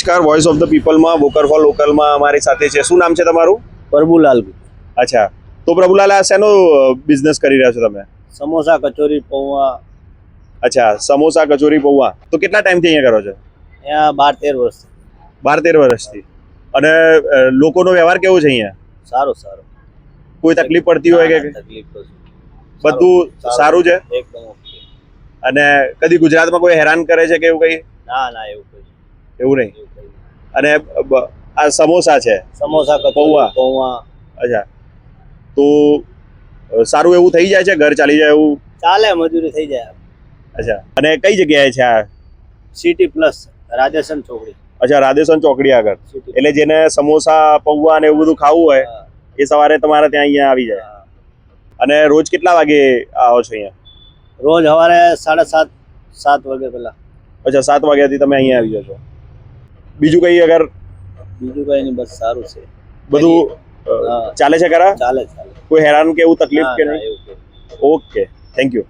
નમસ્કાર voice of the પીપલમાં vocal for લોકલમાં અમારી સાથે છે. શું નામ છે તમારું? પ્રભુલાલ. અચ્છા. તો પ્રભુલાલ આ શેનો બિઝનેસ કરી રહ્યા છો તમે? સમોસા કચોરી પૌવા. અચ્છા સમોસા કચોરી પૌવા. તો કેટલા ટાઈમથી અહીંયા કરો છો? અહીંયા બાર તેર વર્ષ બાર તેર વર્ષથી. અને લોકોનો વ્યવહાર કેવો છે અહીંયા? સારો સારું. કોઈ તકલીફ પડતી હોય કે તકલીફ બધું સારું છે? એકદમ અને કદી ગુજરાતમાં કોઈ હેરાન કરે છે કે એવું કંઈ? ના ના એવું કઈ એવું નહીં. અને આ સમોસા છે? સમોસા પૌવા. પૌવા. અચ્છા. તો સારું એવું થઈ જાય છે? ઘર ચાલી જાય એવું? ચાલે મજૂરી થઈ જાય. અચ્છા. અને કઈ જગ્યાએ છે આ? સિટી પ્લસ રાજેશન ચોકડી. અચ્છા રાધેસન ચોકડી આગળ. એટલે જેને સમોસા પૌવા ને એવું બધું ખાવું હોય એ સવારે તમારે ત્યાં અહીંયા આવી જાય. અને રોજ કેટલા વાગે આવો છો અહીંયા? રોજ સવારે સાડા સાત સાત વાગે પેલા અચ્છા સાત વાગ્યાથી તમે અહીંયા આવી જશો બીજું કઈ અગર બીજું કઈ નહીં બસ સારું છે. બધું ચાલે છે ખરા ચાલે ચાલે. કોઈ હેરાન કે એવું તકલીફ કે નહીં. Okay thank you.